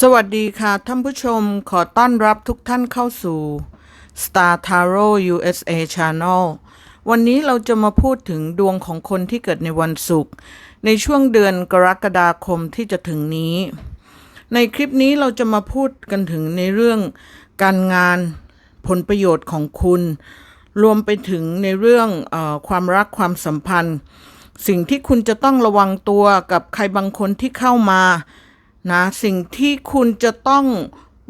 สวัสดีค่ะ ท่านผู้ชมขอต้อนรับทุกท่านเข้าสู่ Star Tarot USA Channel วันนี้เราจะมาพูดถึงดวงของคนที่เกิดในวันศุกร์ในช่วงเดือนกรกฎาคมที่จะถึงนี้ ในคลิปนี้เราจะมาพูดกันถึงในเรื่องการงานผลประโยชน์ของคุณ รวมไปถึงในเรื่องอความรักความสัมพันธ์ สิ่งที่คุณจะต้องระวังตัวกับใครบางคนที่เข้ามา นะสิ่งที่คุณจะต้อง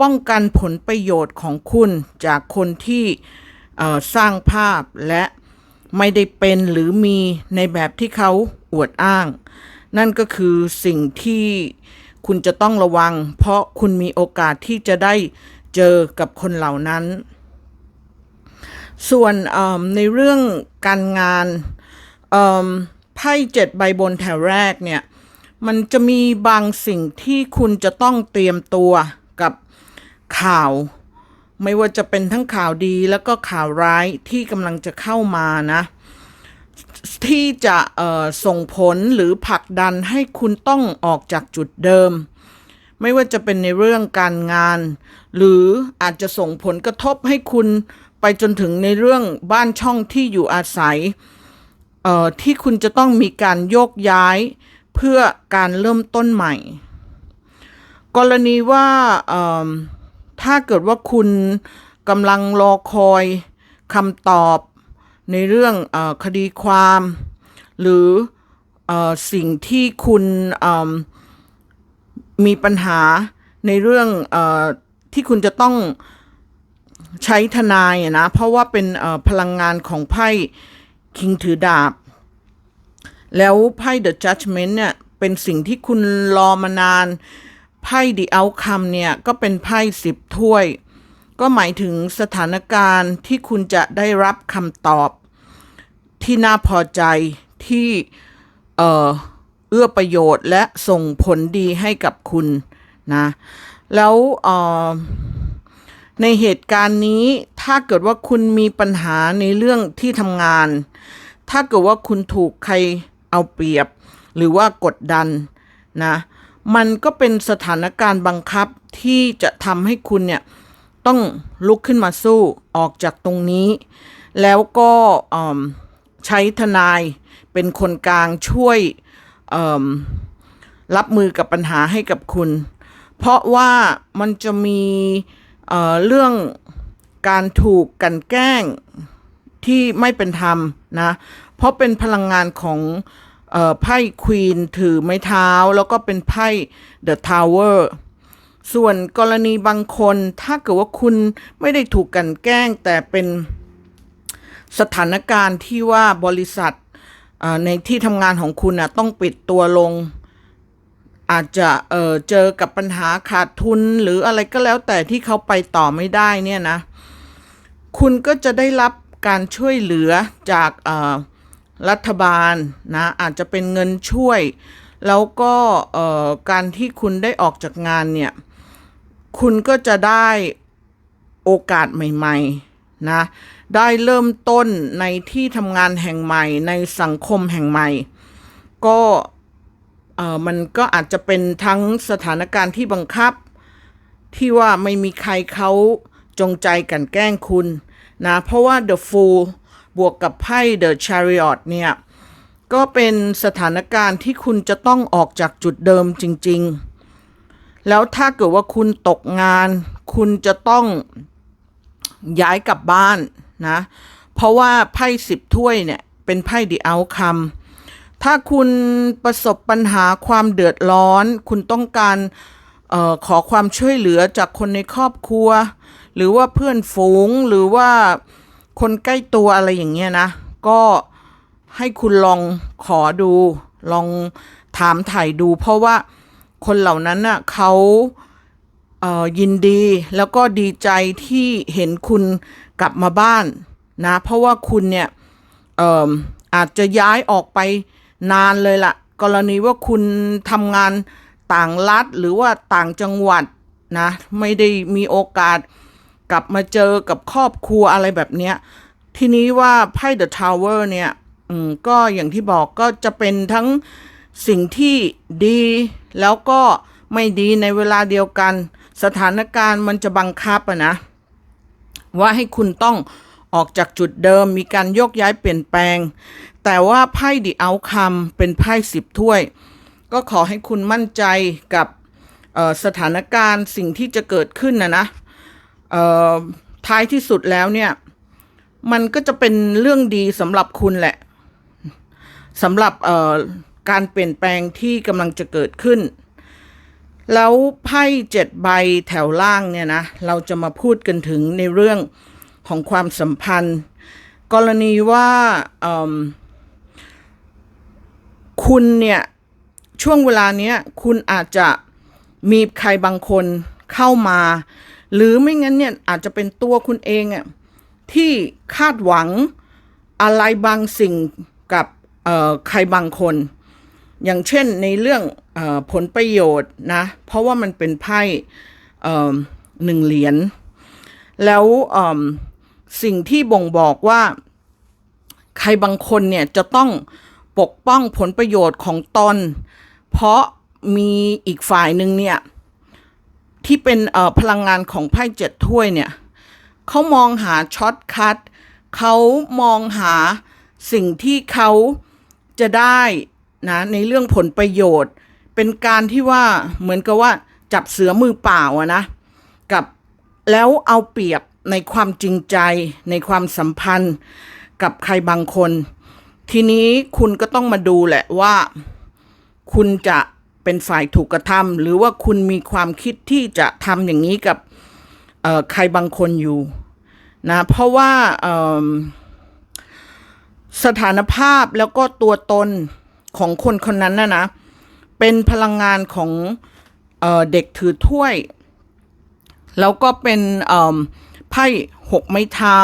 ป้องกันผลประโยชน์ของคุณจากคนที่สร้างภาพและไม่ได้เป็นหรือมีในแบบที่เขาอวดอ้าง นั่นก็คือสิ่งที่คุณจะต้องระวัง เพราะคุณมีโอกาสที่จะได้เจอกับคนเหล่านั้น ส่วนในเรื่องการงานไพ่เจ็ดใบบนแถวแรกเนี่ย มันจะมีบางสิ่งที่คุณจะต้องเตรียมตัวกับข่าว ไม่ว่าจะเป็นทั้งข่าวดีแล้วก็ข่าวร้ายที่กำลังจะเข้ามานะ ที่จะเอ่อส่งผลหรือผลักดันให้คุณต้องออกจากจุดเดิม ไม่ว่าจะเป็นในเรื่องการงาน หรืออาจจะส่งผลกระทบให้คุณไปจนถึงในเรื่องบ้านช่องที่อยู่อาศัยเอ่อที่คุณจะต้องมีการโยกย้าย เพื่อการเริ่มต้นใหม่ กรณีว่าถ้าเกิดว่าคุณกำลังรอคอยคำตอบในเรื่องอคดีความ หรืออสิ่งที่คุณมีปัญหาในเรื่องอที่คุณจะต้องใช้ทนายนะ เพราะว่าเป็นพลังงานของไพ่คิงถือดาบ แล้วไพ่ The Judgment เนี่ยเป็นสิ่งที่คุณรอมานานไพ่ The Outcome เนี่ยก็เป็นไพ่สิบถ้วย ก็หมายถึงสถานการณ์ที่คุณจะได้รับคำตอบ ที่น่าพอใจที่เอ่อเอื้อประโยชน์และส่งผลดีให้กับคุณนะแล้วเอ่อในเหตุการณ์นี้ถ้าเกิดว่าคุณมีปัญหาในเรื่องที่ทำงาน ถ้าเกิดว่าคุณถูกใคร เอาเปรียบ หรือว่ากดดันนะมันก็เป็นสถานการณ์บังคับที่จะทำให้คุณเนี่ยต้องลุกขึ้นมาสู้ออกจากตรงนี้ แล้วก็อ๋มใช้ทนายเป็นคนกลางช่วยรับมือกับปัญหาให้กับคุณ เพราะว่ามันจะมีเอ่อเรื่องการถูกกันแกล้งที่ไม่เป็นธรรมนะ เพราะเป็นพลังงานของไพ่ควีนถือไม้เท้า แล้วก็เป็นไพ่เดอะทาวเวอร์ส่วนกรณีบางคนถ้าเกิดว่าคุณไม่ได้ถูกกันแกล้ง แต่เป็นสถานการณ์ที่ว่าบริษัทในที่ทำงานของคุณนะต้องปิดตัวลง อาจจะเเจอกับปัญหาขาดทุนหรืออะไรก็แล้วแต่ที่เขาไปต่อไม่ได้เนี่ยนะ คุณก็จะได้รับการช่วยเหลือจาก รัฐบาลนะอาจจะเป็นเงินช่วย แล้วก็การที่คุณได้ออกจากงานเนี่ย คุณก็จะได้โอกาสใหม่ๆนะได้เริ่มต้นในที่ทำงานแห่งใหม่ ในสังคมแห่งใหม่ ก็เออมันก็อาจจะเป็นทั้งสถานการณ์ที่บังคับ ที่ว่าไม่มีใครเขาจงใจกันแกล้งคุณนะเพราะว่า The Fool บวกกับไพ่ The Chariot เนี่ย ก็เป็นสถานการณ์ที่คุณจะต้องออกจากจุดเดิมจริง ๆ แล้วถ้าเกิดว่าคุณตกงาน คุณจะต้องย้ายกลับบ้านนะ เพราะว่าไพ่สิบถ้วยเนี่ย เป็นไพ่ The Outcome ถ้าคุณประสบปัญหาความเดือดร้อน คุณต้องการออขอความช่วยเหลือจากคนในครอบครัว หรือว่าเพื่อนฝูงหรือว่า คนใกล้ตัวอะไรอย่างเงี้ยนะ ก็ให้คุณลองขอดู ลองถามถ่ายดู เพราะว่าคนเหล่านั้นน่ะเขาเอ่อยินดีแล้วก็ดีใจที่เห็นคุณกลับมาบ้านนะ เพราะว่าคุณเนี่ยเอ่ออาจจะย้ายออกไปนานเลยละ่ะ กรณีว่าคุณทำงานต่างรัฐหรือว่าต่างจังหวัดนะ ไม่ได้มีโอกาส กลับมาเจอกับครอบครัวอะไรแบบเนี้ย ทีนี้ว่าไพ่ The Tower เนี่ยอืมก็อย่างที่บอกก็จะเป็นทั้งสิ่งที่ดีแล้วก็ไม่ดีในเวลาเดียวกัน สถานการณ์มันจะบังคับอะนะ ว่าให้คุณต้องออกจากจุดเดิมมีการโยกย้ายเปลี่ยนแปลง แต่ว่าไพ่ดิเอาคำเป็นไพ่สิบถ้วย ก็ขอให้คุณมั่นใจกับสถานการณ์สิ่งที่จะเกิดขึ้นนะนะ ท้ายที่สุดแล้วเนี่ย มันก็จะเป็นเรื่องดีสำหรับคุณแหละสำหรับการเปลี่ยนแปลงที่กำลังจะเกิดขึ้น แล้วไพ่เจ็ดใบแถวล่างเนี่ยนะ เราจะมาพูดกันถึงในเรื่องของความสัมพันธ์ กรณีว่าคุณเนี่ย ช่วงเวลาเนี้ย คุณอาจจะมีใครบางคนเข้ามา หรือไม่งั้นเนี่ยอาจจะเป็นตัวคุณเองอะที่คาดหวังอะไรบางสิ่งกับใครบางคน อย่างเช่นในเรื่องอผลประโยชน์นะ เพราะว่ามันเป็นไพ่หนึ่งเหรียญแล้วสิ่งที่บ่งบอกว่าใครบางคนเนี่ยจะต้องปกป้องผลประโยชน์ของตน เพราะมีอีกฝ่ายหนึ่งเนี่ย ที่เป็นพลังงานของไพ่เจ็ดถ้วยเนี่ยเขามองหาช็อตคัทเขามองหาสิ่งที่เขาจะได้นะในเรื่องผลประโยชน์ เป็นการที่ว่าเหมือนกับว่าจับเสือมือเปล่าอะนะกับแล้วเอาเปรียบในความจริงใจในความสัมพันธ์กับใครบางคน ทีนี้คุณก็ต้องมาดูแหละว่า คุณจะ เป็นฝ่ายถูกกระทำหรือว่าคุณมีความคิดที่จะทำอย่างนี้กับใครบางคนอยู่นะเพราะว่าสถานภาพแล้วก็ตัวตนของคนคนนั้นนะนะเป็นพลังงานของเออเด็กถือถ้วย แล้วก็เป็นไพ่หกไม้เท้า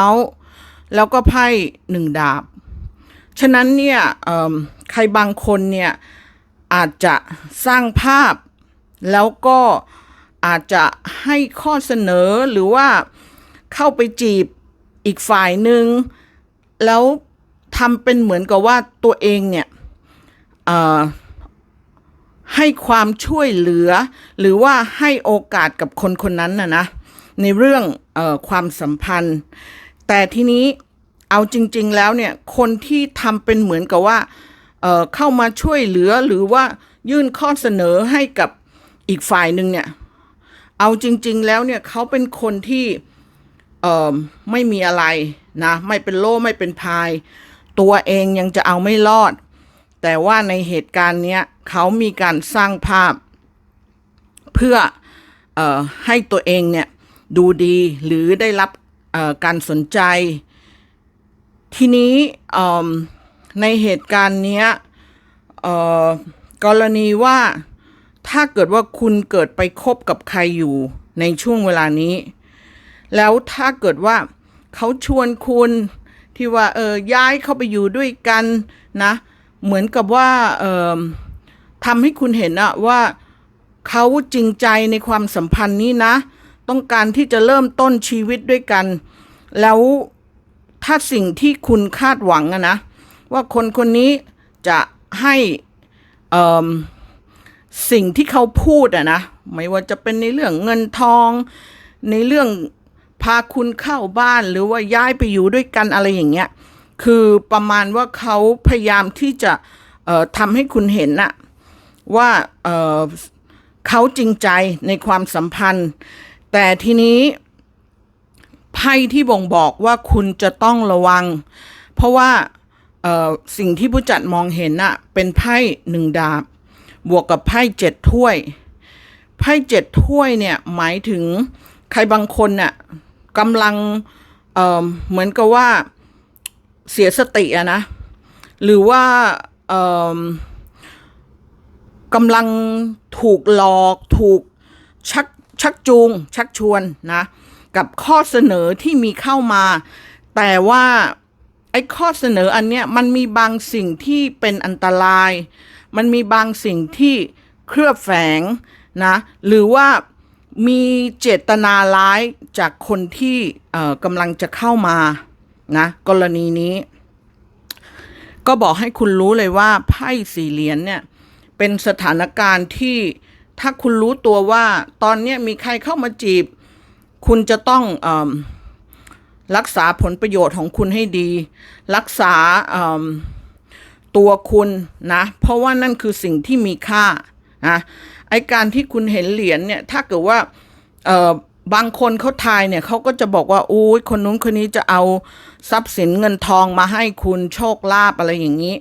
แล้วก็ไพ่หนึ่งดาบ ฉะนั้นเนี่ยใครบางคนเนี่ย อาจจะสร้างภาพ แล้วก็อาจจะให้ข้อเสนอหรือว่าเข้าไปจีบอีกฝ่ายหนึ่ง แล้วทำเป็นเหมือนกับว่าตัวเองเนี่ยให้ความช่วยเหลือ หรือว่าให้โอกาสกับคนคนนั้นนะนะในเรื่องออความสัมพันธ์ แต่ทีนี้เอาจริง ๆ แล้วเนี่ยคนที่ทำเป็นเหมือนกับว่า เข้ามาช่วยเหลือหรือว่ายื่นข้อเสนอให้กับอีกฝ่ายหนึ่งเนี่ย เอาจริง ๆ แล้วเนี่ยเขาเป็นคนที่ไม่มีอะไรนะไม่เป็นโล่ไม่เป็นพาย ตัวเองยังจะเอาไม่รอด แต่ว่าในเหตุการณ์เนี้ยเขามีการสร้างภาพ เพื่อออให้ตัวเองเนี่ยดูดีหรือได้รับการสนใจ ทีนี้ ในเหตุการณ์เนี้ยกรณีว่าถ้าเกิดว่าคุณเกิดไปคบกับใครอยู่ในช่วงเวลานี้ แล้วถ้าเกิดว่าเขาชวนคุณที่ว่าเออย้ายเข้าไปอยู่ด้วยกันนะ เหมือนกับว่าเออทำให้คุณเห็นอะว่าเขาจริงใจในความสัมพันธ์นี้นะ ต้องการที่จะเริ่มต้นชีวิตด้วยกัน แล้วถ้าสิ่งที่คุณคาดหวังอะนะ ว่าคนคนนี้จะให้สิ่งที่เขาพูดอะนะ ไม่ว่าจะเป็นในเรื่องเงินทอง ในเรื่องพาคุณเข้าบ้านหรือว่าย้ายไปอยู่ด้วยกันอะไรอย่างเงี้ย คือประมาณว่าเขาพยายามที่จะทำให้คุณเห็นอะว่าเเขาจริงใจในความสัมพันธ์ แต่ทีนี้ไพ่ที่บ่งบอกว่าคุณจะต้องระวัง เพราะว่า สิ่งที่ผู้จัดมองเห็นอะเป็นไพ่หนึ่งดาบ บวกกับไพ่เจ็ดถ้วย ไพ่เจ็ดถ้วยเนี่ยหมายถึงใครบางคนน่ะกำลังเเหมือนกับว่าเสียสติอะนะ หรือว่ากำลังถูกหลอกถูกชักชักจูง ชักชวนนะ กับข้อเสนอที่มีเข้ามา แต่ว่า ไอ้ข้อเสนออันเนี้ยมันมีบางสิ่งที่เป็นอันตราย มันมีบางสิ่งที่เคลือบแฝงนะหรือว่ามีเจตนาร้ายจากคนที่กำลังจะเข้ามานะกรณีนี้ ก็บอกให้คุณรู้เลยว่าไพ่สี่เหรียญเนี่ยเป็นสถานการณ์ที่ถ้าคุณรู้ตัวว่าตอนนี้มีใครเข้ามาจีบ คุณจะต้องอ รักษาผลประโยชน์ของคุณให้ดี รักษาตัวคุณนะ เพราะว่านั่นคือสิ่งที่มีค่านะไอการที่คุณเห็นเหรียญเนี่ยถ้าเกิดว่าบางคนเขาทายเนี่ยเขาก็จะบอกว่าอุ้ยคนนู้นคนนี้จะเอาทรัพย์สินเงินทองมาให้คุณโชคลาภอะไรอย่างนี้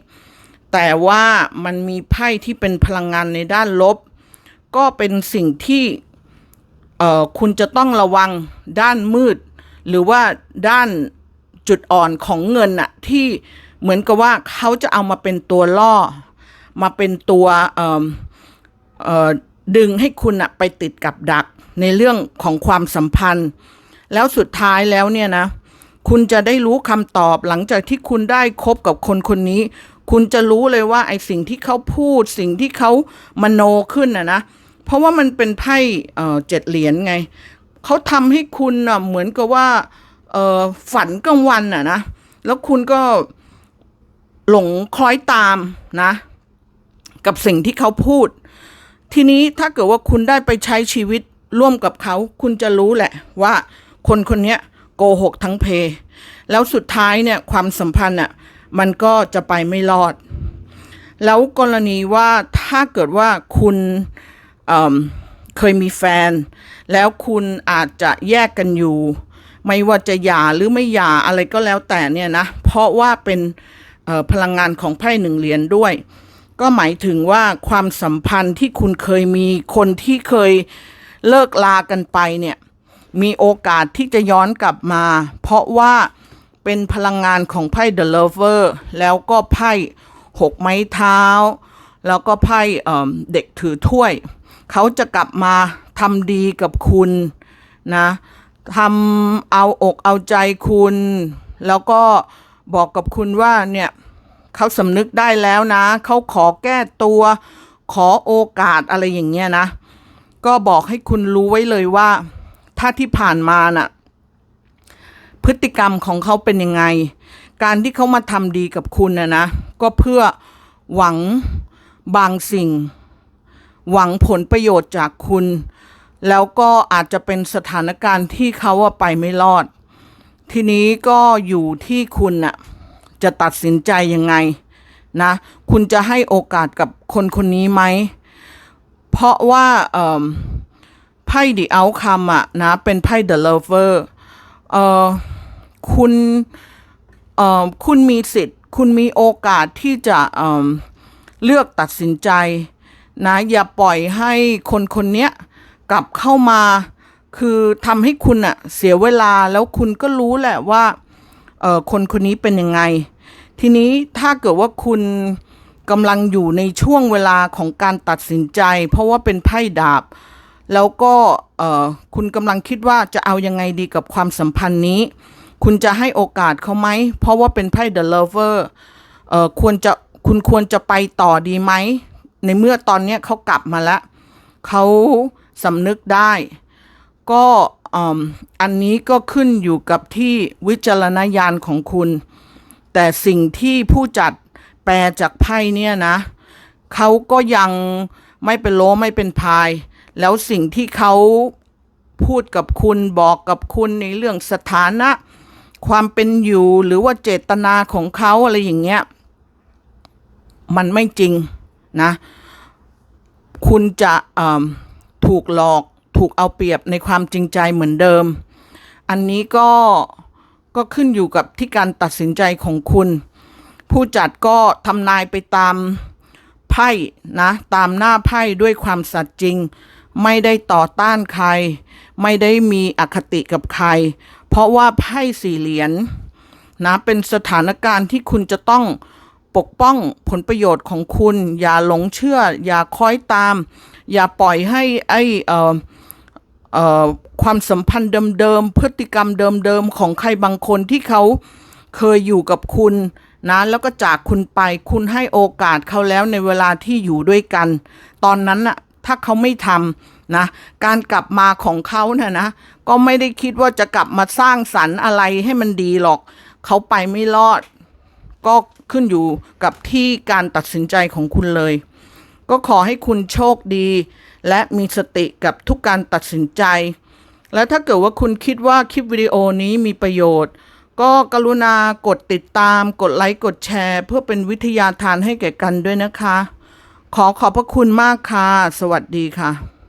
แต่ว่ามันมีไพ่ที่เป็นพลังงานในด้านลบ ก็เป็นสิ่งที่คุณจะต้องระวังด้านมืด หรือว่าด้านจุดอ่อนของเงินอะที่เหมือนกับว่าเขาจะเอามาเป็นตัวล่อ มาเป็นตัวดึงให้คุณอะไปติดกับดักในเรื่องของความสัมพันธ์ แล้วสุดท้ายแล้วเนี่ยนะ คุณจะได้รู้คำตอบหลังจากที่คุณได้คบกับคนคนนี้ คุณจะรู้เลยว่าไอ้สิ่งที่เขาพูด สิ่งที่เขามโนขึ้นนะนะ เพราะว่ามันเป็นไพ่เจ็ดเหรียญไง เขาทำให้คุณน่ะเหมือนกับว่าฝันกลางวันน่ะนะ แล้วคุณก็หลงคล้อยตามนะ กับสิ่งที่เขาพูด ทีนี้ถ้าเกิดว่าคุณได้ไปใช้ชีวิตร่วมกับเขา คุณจะรู้แหละว่าคนคนนี้โกหกทั้งเพ แล้วสุดท้ายเนี่ยความสัมพันธ์อะมันก็จะไปไม่รอด แล้วกรณีว่าถ้าเกิดว่าคุณ เคยมีแฟน แล้วคุณอาจจะแยกกันอยู่ ไม่ว่าจะหย่าหรือไม่หย่าอะไรก็แล้วแต่เนี่ยนะ เพราะว่าเป็นพลังงานของไพ่หนึ่งเหรียญด้วย ก็หมายถึงว่าความสัมพันธ์ที่คุณเคยมีคนที่เคยเลิกลากันไปเนี่ย มีโอกาสที่จะย้อนกลับมา เพราะว่าเป็นพลังงานของไพ่ The Lover แล้วก็ไพ่หกไม้เท้า แล้วก็ไพ่เด็กถือถ้วย เขาจะกลับมาทำดีกับคุณนะทำเอาอกเอาใจคุณ แล้วก็บอกกับคุณว่าเนี่ยเขาสำนึกได้แล้วนะ เขาขอแก้ตัว ขอโอกาสอะไรอย่างเงี้ยนะ ก็บอกให้คุณรู้ไว้เลยว่า ถ้าที่ผ่านมาน่ะ พฤติกรรมของเขาเป็นยังไง การที่เขามาทำดีกับคุณนะนะ ก็เพื่อหวังบางสิ่ง หวังผลประโยชน์จากคุณ แล้วก็อาจจะเป็นสถานการณ์ที่เขาว่าไปไม่รอด ทีนี้ก็อยู่ที่คุณน่ะจะตัดสินใจยังไงนะ คุณจะให้โอกาสกับคนคนนี้ไหม เพราะว่าเอิ่มไพ่ดีเอาคำอะนะเป็นไพ่ The Lover เอ่อคุณเอ่อคุณมีสิทธิ์ คุณมีโอกาสที่จะเอ่อเลือกตัดสินใจ นะอย่าปล่อยให้คนคนเนี้ยกลับเข้ามา คือทำให้คุณอะเสียเวลาแล้วคุณก็รู้แหละว่าเออคนคนนี้เป็นยังไง ทีนี้ถ้าเกิดว่าคุณกำลังอยู่ในช่วงเวลาของการตัดสินใจ เพราะว่าเป็นไพ่ดาบ แล้วก็เออคุณกำลังคิดว่าจะเอายังไงดีกับความสัมพันธ์นี้ คุณจะให้โอกาสเขาไหม เพราะว่าเป็นไพ่ The Lover เออควรจะคุณควรจะไปต่อดีไหม ในเมื่อตอนนี้เขากลับมาแล้วเขาสำนึกได้ ก็อันนี้ก็ขึ้นอยู่กับที่วิจารณญาณของคุณ แต่สิ่งที่ผู้จัดแปลจากไพ่เนี่ยนะเขาก็ยังไม่เป็นโลไม่เป็นพาย แล้วสิ่งที่เขาพูดกับคุณบอกกับคุณในเรื่องสถานะ ความเป็นอยู่หรือว่าเจตนาของเขาอะไรอย่างเงี้ย มันไม่จริง นะ คุณจะถูกหลอกถูกเอาเปรียบในความจริงใจเหมือนเดิม อันนี้ก็ก็ขึ้นอยู่กับที่การตัดสินใจของคุณ ผู้จัดก็ทำนายไปตามไพ่นะตามหน้าไพ่ด้วยความสัตย์จริง ไม่ได้ต่อต้านใคร ไม่ได้มีอคติกับใคร เพราะว่าไพ่สี่เหรียญนะเป็นสถานการณ์ที่คุณจะต้อง ปกป้องผลประโยชน์ของคุณ อย่าหลงเชื่อ อย่าคอยตาม อย่าปล่อยให้ไอเอ่อเอ่อความสัมพันธ์เดิมๆพฤติกรรมเดิมๆของใครบางคนที่เขาเคยอยู่กับคุณนะแล้วก็จากคุณไปคุณให้โอกาสเขาแล้วในเวลาที่อยู่ด้วยกัน ตอนนั้นน่ะถ้าเขาไม่ทำนะการกลับมาของเขาน่ะนะ ก็ไม่ได้คิดว่าจะกลับมาสร้างสรรค์อะไรให้มันดีหรอก เขาไปไม่รอด ก็ขึ้นอยู่กับที่การตัดสินใจของคุณเลย ก็ขอให้คุณโชคดี และมีสติกับทุกการตัดสินใจ และถ้าเกิดว่าคุณคิดว่าคลิปวิดีโอนี้มีประโยชน์ ก็กรุณากดติดตาม กดไลค์ กดแชร์ เพื่อเป็นวิทยาทานให้แก่กันด้วยนะคะ ขอขอบพระคุณมากค่ะ สวัสดีค่ะ